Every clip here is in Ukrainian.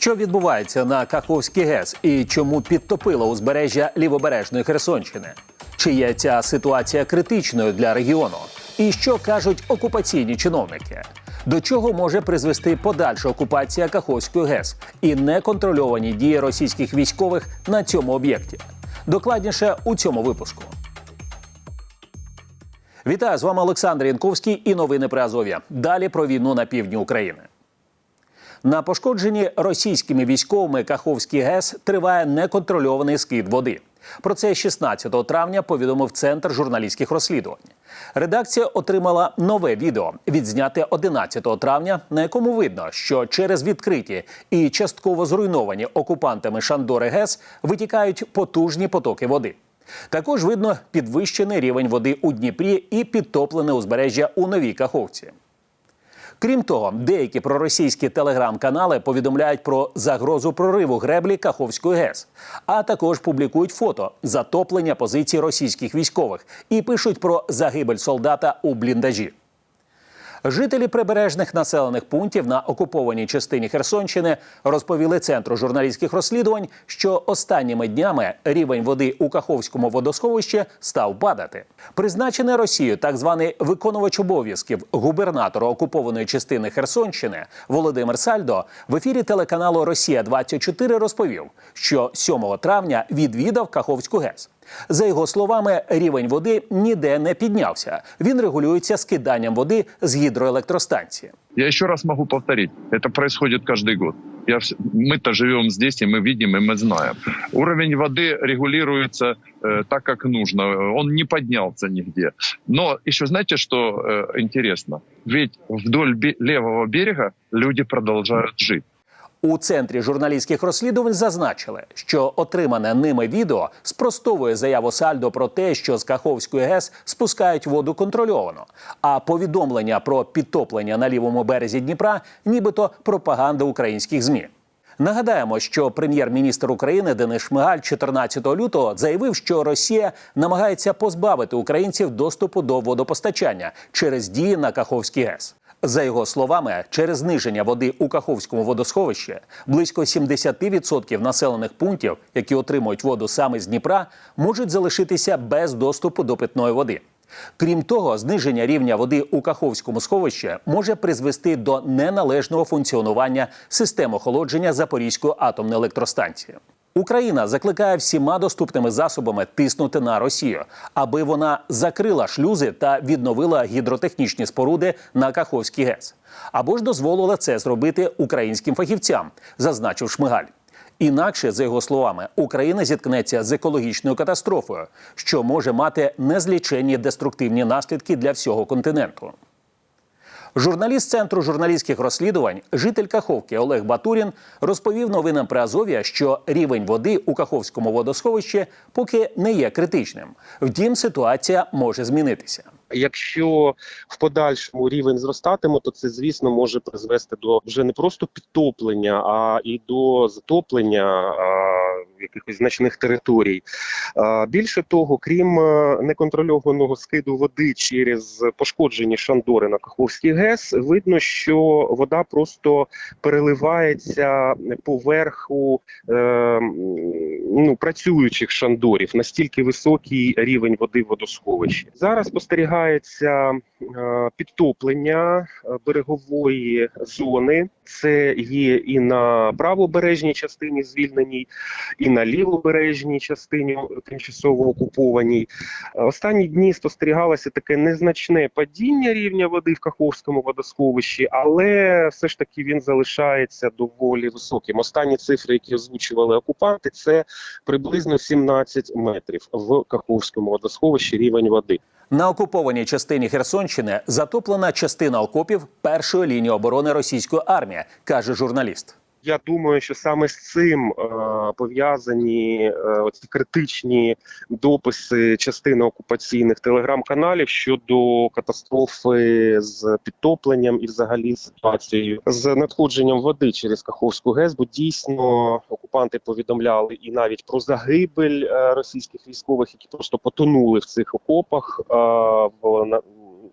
Що відбувається на Каховській ГЕС і чому підтопило узбережжя лівобережної Херсонщини? Чи є ця ситуація критичною для регіону? І що кажуть окупаційні чиновники? До чого може призвести подальша окупація Каховської ГЕС і неконтрольовані дії російських військових на цьому об'єкті? Докладніше у цьому випуску. Вітаю з вами Олександр Янковський і новини про Азов'я. Далі про війну на півдні України. На пошкодженні російськими військовими Каховський ГЕС триває неконтрольований скид води. Про це 16 травня повідомив Центр журналістських розслідувань. Редакція отримала нове відео, відзняте 11 травня, на якому видно, що через відкриті і частково зруйновані окупантами Шандори ГЕС витікають потужні потоки води. Також видно підвищений рівень води у Дніпрі і підтоплене узбережжя у Новій Каховці. Крім того, деякі проросійські телеграм-канали повідомляють про загрозу прориву греблі Каховської ГЕС, а також публікують фото затоплення позицій російських військових і пишуть про загибель солдата у бліндажі. Жителі прибережних населених пунктів на окупованій частині Херсонщини розповіли центру журналістських розслідувань, що останніми днями рівень води у Каховському водосховищі став падати. Призначений Росією так званий виконувач обов'язків губернатора окупованої частини Херсонщини Володимир Сальдо в ефірі телеканалу Росія 24 розповів, що 7 травня відвідав Каховську ГЕС. За його словами, рівень води ніде не піднявся. Він регулюється скиданням води з гідроелектростанції. Я еще раз могу повторить, это происходит каждый год. Я вс- Мы-то живем здесь, и мы видим, и мы знаем. Уровень воды регулируется э, так, как нужно. Он не поднялся нигде. Но еще знаете, что э, интересно? Ведь вдоль бе- левого берега люди продолжают жить. У центрі журналістських розслідувань зазначили, що отримане ними відео спростовує заяву Сальдо про те, що з Каховської ГЕС спускають воду контрольовано. А повідомлення про підтоплення на лівому березі Дніпра, нібито пропаганда українських змі. Нагадаємо, що прем'єр-міністр України Денис Шмигаль 14 лютого заявив, що Росія намагається позбавити українців доступу до водопостачання через дії на Каховській ГЕС. За його словами, через зниження води у Каховському водосховищі близько 70% населених пунктів, які отримують воду саме з Дніпра, можуть залишитися без доступу до питної води. Крім того, зниження рівня води у Каховському сховищі може призвести до неналежного функціонування систем охолодження Запорізької атомної електростанції. Україна закликає всіма доступними засобами тиснути на Росію, аби вона закрила шлюзи та відновила гідротехнічні споруди на Каховській ГЕС, або ж дозволила це зробити українським фахівцям, зазначив Шмигаль. Інакше, за його словами, Україна зіткнеться з екологічною катастрофою, що може мати незліченні деструктивні наслідки для всього континенту. Журналіст центру журналістських розслідувань, житель Каховки Олег Батурін, розповів новинам при Азов'я, що рівень води у Каховському водосховищі поки не є критичним. Втім, ситуація може змінитися. Якщо в подальшому рівень зростатиме, то це звісно може призвести до вже не просто підтоплення, а і до затоплення а, якихось значних територій. Більше того, крім е, неконтрольованого скиду води через пошкоджені шандори на Каховський ГЕС, видно, що вода просто переливається поверху е, ну, працюючих шандорів. Настільки високий рівень води в водосховищі. Зараз спостерігається е, підтоплення берегової зони. Це є і на правобережній частині звільненій, і на лівобережній частині тимчасово окупованій. Останні дні спостерігалося таке незначне падіння рівня води в Каховському водосховищі, але все ж таки він залишається доволі високим. Останні цифри, які озвучували окупанти, це приблизно 17 метрів в Каховському водосховищі рівень води. На окупованій частині Херсонщини затоплена частина окопів першої лінії оборони російської армії, каже журналіст. Я думаю, що саме з цим е, пов'язані е, оці критичні дописи частини окупаційних телеграм-каналів щодо катастрофи з підтопленням і взагалі ситуацією з надходженням води через Каховську ГЕС, бо дійсно окупанти повідомляли і навіть про загибель е, російських військових, які просто потонули в цих окопах е, в на,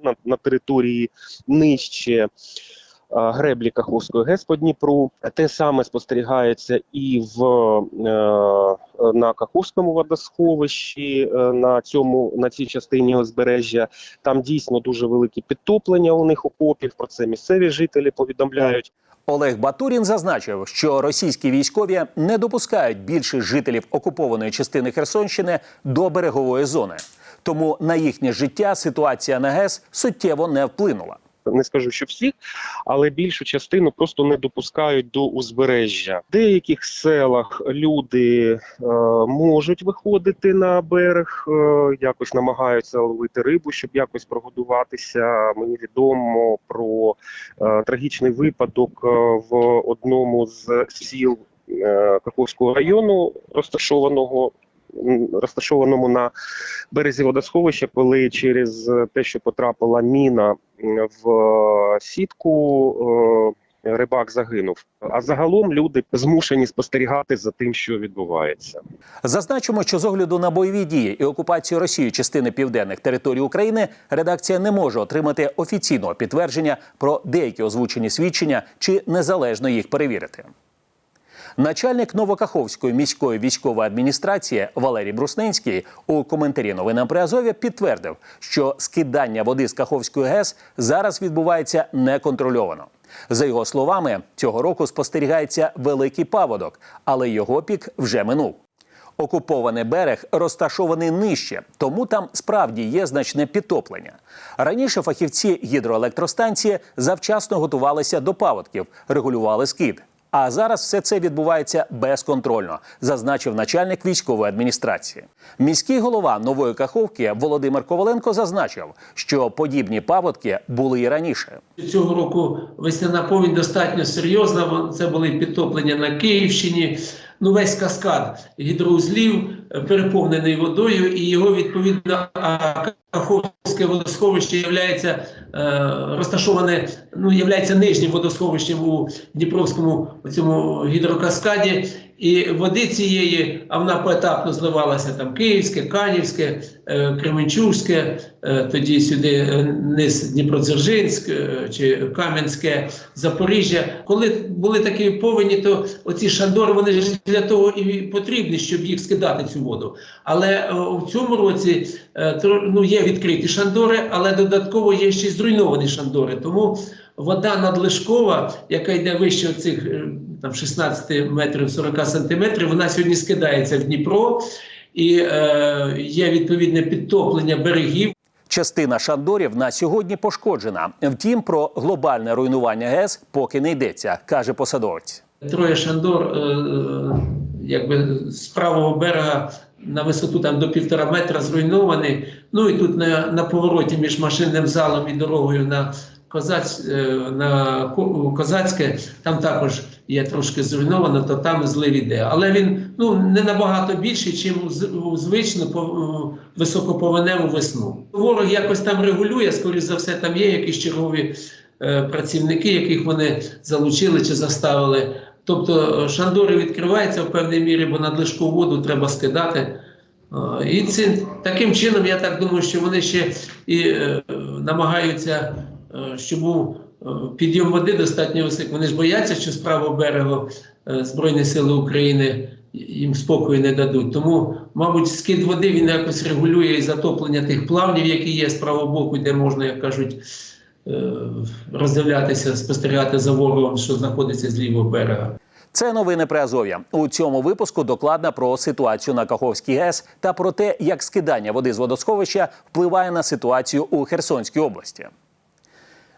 на, на території нижче. А, греблі Каховської ГЕС по Дніпру. Те саме спостерігається і в е, на Каховському водосховищі е, на цьому на цій частині узбережжя. Там дійсно дуже великі підтоплення у них окопів. Про це місцеві жителі повідомляють. Олег Батурін зазначив, що російські військові не допускають більше жителів окупованої частини Херсонщини до берегової зони. Тому на їхнє життя ситуація на ГЕС суттєво не вплинула. Не скажу, що всіх, але більшу частину просто не допускають до узбережжя. В деяких селах люди е, можуть виходити на берег, е, якось намагаються ловити рибу, щоб якось прогодуватися. Мені відомо про е, трагічний випадок е, в одному з сіл е, Каховського району, розташованого. Розташованому на березі водосховища, коли через е, те, що потрапила міна в е, сітку, е, рибак загинув. А загалом люди змушені спостерігати за тим, що відбувається. Зазначимо, що з огляду на бойові дії і окупацію Росії частини південних територій України редакція не може отримати офіційного підтвердження про деякі озвучені свідчення чи незалежно їх перевірити. Начальник Новокаховської міської військової адміністрації Валерій Брусненський у коментарі новинам при Азові підтвердив, що скидання води з Каховської ГЕС зараз відбувається неконтрольовано. За його словами, цього року спостерігається великий паводок, але його пік вже минув. Окупований берег розташований нижче, тому там справді є значне підтоплення. Раніше фахівці гідроелектростанції завчасно готувалися до паводків, регулювали скид. А зараз все це відбувається безконтрольно, зазначив начальник військової адміністрації. Міський голова нової Каховки Володимир Коваленко зазначив, що подібні паводки були і раніше. Цього року весняна повінь достатньо серйозна. Це були підтоплення на Київщині. Ну, весь каскад гідроузлів е, переповнений водою, і його відповідно Каховське водосховище є розташоване, ну являється нижнім водосховищем у Дніпровському цьому гідрокаскаді. І води цієї, а вона поетапно зливалася там Київське, Канівське, е, Кременчугське, е, тоді сюди е, низ Дніпродзержинськ чи Кам'янське, Запоріжжя. Коли були такі повені, то оці шандори вони ж для того і потрібні, щоб їх скидати цю воду. Але в цьому році ну, є відкриті шандори, але додатково є ще й зруйновані шандори. Тому вода надлишкова, яка йде вище цих там 16 метрів 40 сантиметрів, вона сьогодні скидається в Дніпро і е, є відповідне підтоплення берегів. Частина шандорів на сьогодні пошкоджена. Втім, про глобальне руйнування ГЕС поки не йдеться, каже посадовець. Троє шандор, е, е, якби з правого берега на висоту там до півтора метра зруйнований. Ну і тут на, на повороті між машинним залом і дорогою на Козаць, е, на Козацьке, там також є трошки зруйновано, то там злив іде. Але він ну, не набагато більший, ніж у звичну по- високоповеневу весну. Ворог якось там регулює, скоріш за все, там є якісь чергові е, працівники, яких вони залучили чи заставили. Тобто е, шандори відкриваються в певній мірі, бо надлишкову воду треба скидати. Е, І це, таким чином, я так думаю, що вони ще і е, намагаються, е, щоб був е, підйом води достатньо високий. Вони ж бояться, що з правого берегу е, Збройні Сили України їм спокою не дадуть. Тому, мабуть, скид води він якось регулює і затоплення тих плавнів, які є з правого боку, де можна, як кажуть, роздивлятися, спостерігати за ворогом, що знаходиться з лівого берега. Це новини при Азов'я. У цьому випуску докладно про ситуацію на Каховській ГЕС та про те, як скидання води з водосховища впливає на ситуацію у Херсонській області.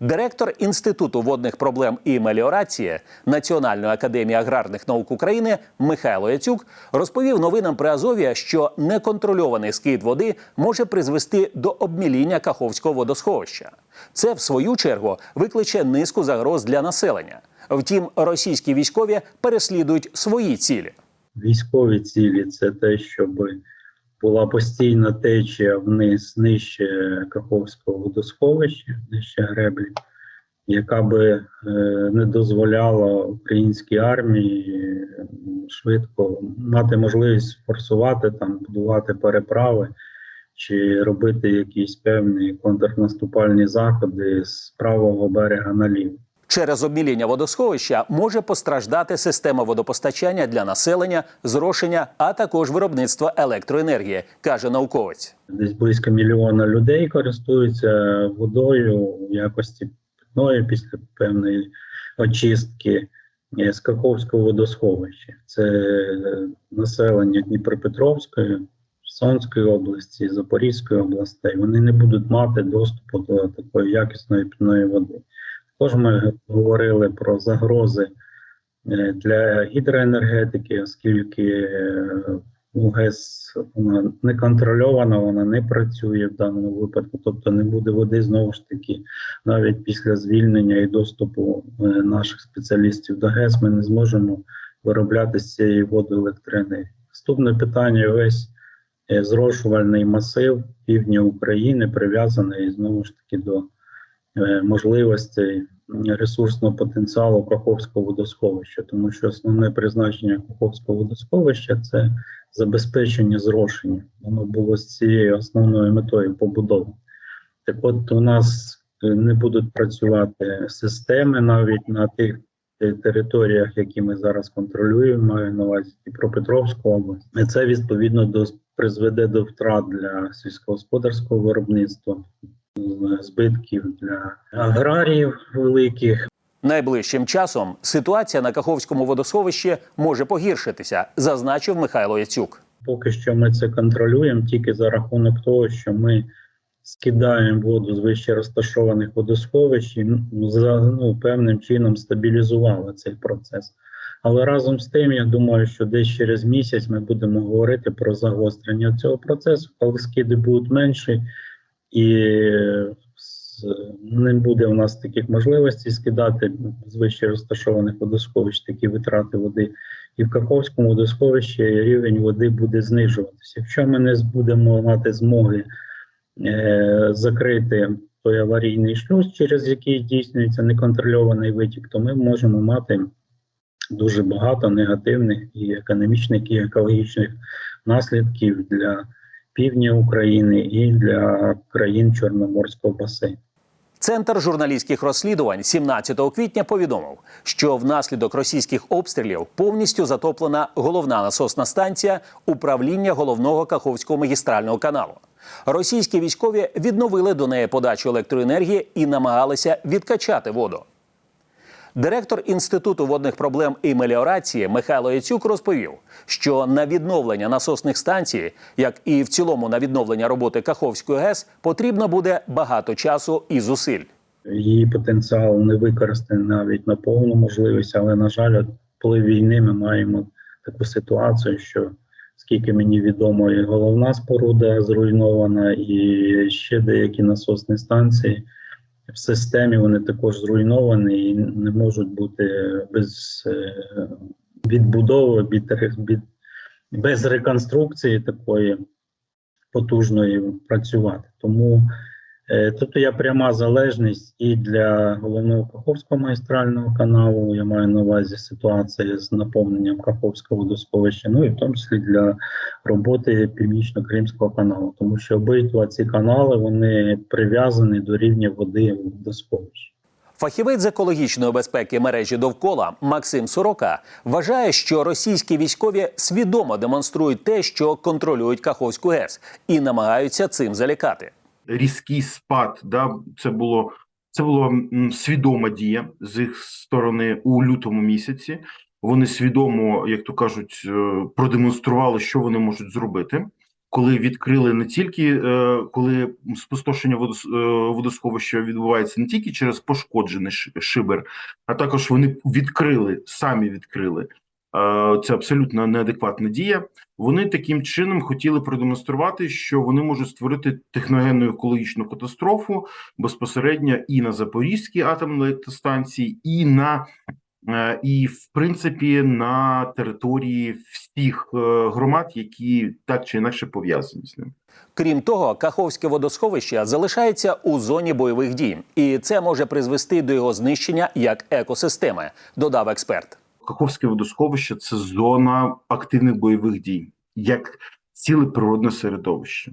Директор Інституту водних проблем і меліорації Національної академії аграрних наук України Михайло Яцюк розповів новинам при Азові, що неконтрольований скид води може призвести до обміління Каховського водосховища. Це, в свою чергу, викличе низку загроз для населення. Втім, російські військові переслідують свої цілі. Військові цілі це те, щоб була постійна течія вниз нижче Каховського водосховища, нижче греблі, яка би е, не дозволяла українській армії швидко мати можливість форсувати там, будувати переправи чи робити якісь певні контрнаступальні заходи з правого берега на лівий. Через обміління водосховища може постраждати система водопостачання для населення, зрошення, а також виробництва електроенергії, каже науковець. Десь близько мільйона людей користуються водою в якості питної після певної очистки е, з Каховського водосховища. Це е, населення Дніпропетровської, Херсонської області, Запорізької областей. Вони не будуть мати доступу до такої якісної питної води. Також ми говорили про загрози е, для гідроенергетики, оскільки е, у ГЕС вона не контрольована, вона не працює в даному випадку, тобто не буде води знову ж таки, навіть після звільнення і доступу е, наших спеціалістів до ГЕС, ми не зможемо виробляти з цієї води електроенергії. Наступне питання: весь зрошувальний масив півдня України прив'язаний знову ж таки до можливостей ресурсного потенціалу Каховського водосховища, тому що основне призначення Каховського водосховища це забезпечення зрошення. Воно було з цією основною метою побудовано. Так от у нас е, не будуть працювати системи навіть на тих е, територіях, які ми зараз контролюємо, маю на увазі Дніпропетровську область. Це відповідно до призведе до втрат для сільськогосподарського виробництва, збитків для аграріїв великих, Найближчим часом ситуація на Каховському водосховищі може погіршитися, зазначив Михайло Яцюк. Поки що ми це контролюємо тільки за рахунок того, що ми скидаємо воду з вище розташованих водосховищ і ну, за ну, певним чином стабілізували цей процес. Але разом з тим, я думаю, що десь через місяць ми будемо говорити про загострення цього процесу, коли скиди будуть менші і не буде у нас таких можливостей скидати з вище розташованих водосховищ такі витрати води і в Каховському водосховищі рівень води буде знижуватися. Якщо ми не будемо мати змоги е, закрити той аварійний шлюз, через який здійснюється неконтрольований витік, то ми можемо мати дуже багато негативних і економічних, і екологічних наслідків для півдня України і для країн Чорноморського басейну. Центр журналістських розслідувань 17 квітня повідомив, що внаслідок російських обстрілів повністю затоплена головна насосна станція управління головного Каховського магістрального каналу. Російські військові відновили до неї подачу електроенергії і намагалися відкачати воду. Директор Інституту водних проблем і меліорації Михайло Яцюк розповів, що на відновлення насосних станцій, як і в цілому на відновлення роботи Каховської ГЕС, потрібно буде багато часу і зусиль. Її потенціал не використаний навіть на повну можливість, але на жаль, вплив війни ми маємо таку ситуацію, що скільки мені відомо, і головна споруда зруйнована, і ще деякі насосні станції в системі вони також зруйновані і не можуть бути без е, відбудови, від, від, без реконструкції такої потужної працювати. Тому Тобто є пряма залежність і для головного Каховського магістрального каналу, я маю на увазі ситуація з наповненням Каховського водосховища, ну і в тому числі для роботи Північно-Кримського каналу, тому що обидва ці канали вони прив'язані до рівня води в водосховищі. Фахівець з екологічної безпеки мережі довкола Максим Сорока вважає, що російські військові свідомо демонструють те, що контролюють Каховську ГЕС, і намагаються цим залякати. Різкий спад. Да, це було це була свідома дія з їх сторони у лютому місяці. Вони свідомо, як то кажуть, е, продемонстрували, що вони можуть зробити, коли відкрили не тільки е, коли спустошення е, водосховища відбувається не тільки через пошкоджений шибер, а також вони відкрили самі відкрили. Е, Це абсолютно неадекватна дія. Вони таким чином хотіли продемонструвати, що вони можуть створити техногенну екологічну катастрофу безпосередньо і на Запорізькій атомній електростанції, і на е, і, в принципі, на території всіх е, громад, які так чи інакше пов'язані з ним. Крім того, Каховське водосховище залишається у зоні бойових дій, і це може призвести до його знищення як екосистеми, додав експерт. Каховське водосховище це зона активних бойових дій, як ціле природне середовище.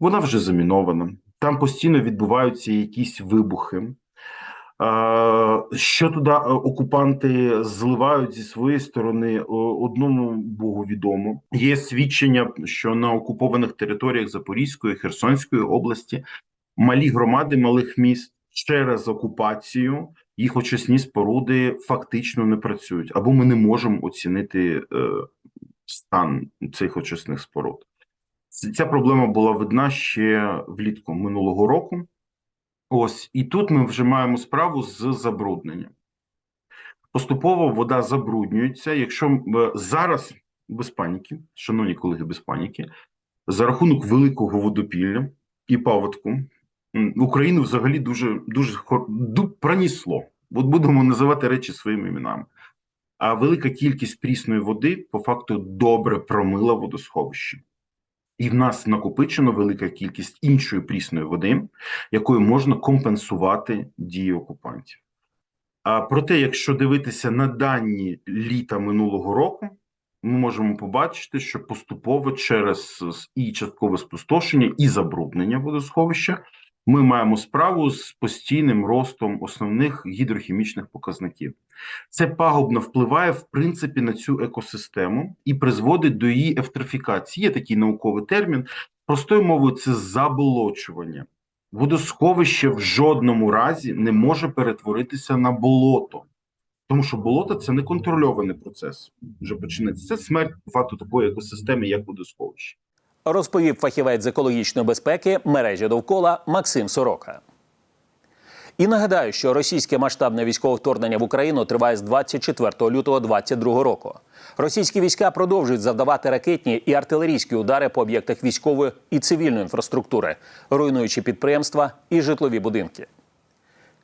Вона вже замінована. Там постійно відбуваються якісь вибухи. Що туди е, окупанти зливають зі своєї сторони, е, одному Богу відомо. Є свідчення, що на окупованих територіях Запорізької Херсонської області малі громади малих міст через окупацію їх очисні споруди фактично не працюють, або ми не можемо оцінити е, стан цих очисних споруд. Ця проблема була видна ще влітку минулого року. Ось і тут ми вже маємо справу з забрудненням. Поступово вода забруднюється. Якщо е, зараз без паніки, шановні колеги, без паніки, за рахунок великого водопілля і паводку, Україну взагалі дуже дуже ду- От будемо називати речі своїми іменами. А велика кількість прісної води по факту добре промила водосховище. І в нас накопичено велика кількість іншої прісної води, якою можна компенсувати дії окупантів. А проте, якщо дивитися на дані літа минулого року, ми можемо побачити, що поступово через і часткове спустошення, і забруднення водосховища ми маємо справу з постійним ростом основних гідрохімічних показників. Це пагубно впливає в принципі на цю екосистему і призводить до її ефтрофікації. Є такий науковий термін. Простою мовою, це заболочування. Водосховище в жодному разі не може перетворитися на болото, тому що болото це неконтрольований процес. Вже починається. Це смерть факту такої екосистеми, як водосховище. Розповів фахівець з екологічної безпеки мережі довкола Максим Сорока. І нагадаю, що російське масштабне військове вторгнення в Україну триває з 24 лютого 2022 року. Російські війська продовжують завдавати ракетні і артилерійські удари по об'єктах військової і цивільної інфраструктури, руйнуючи підприємства і житлові будинки.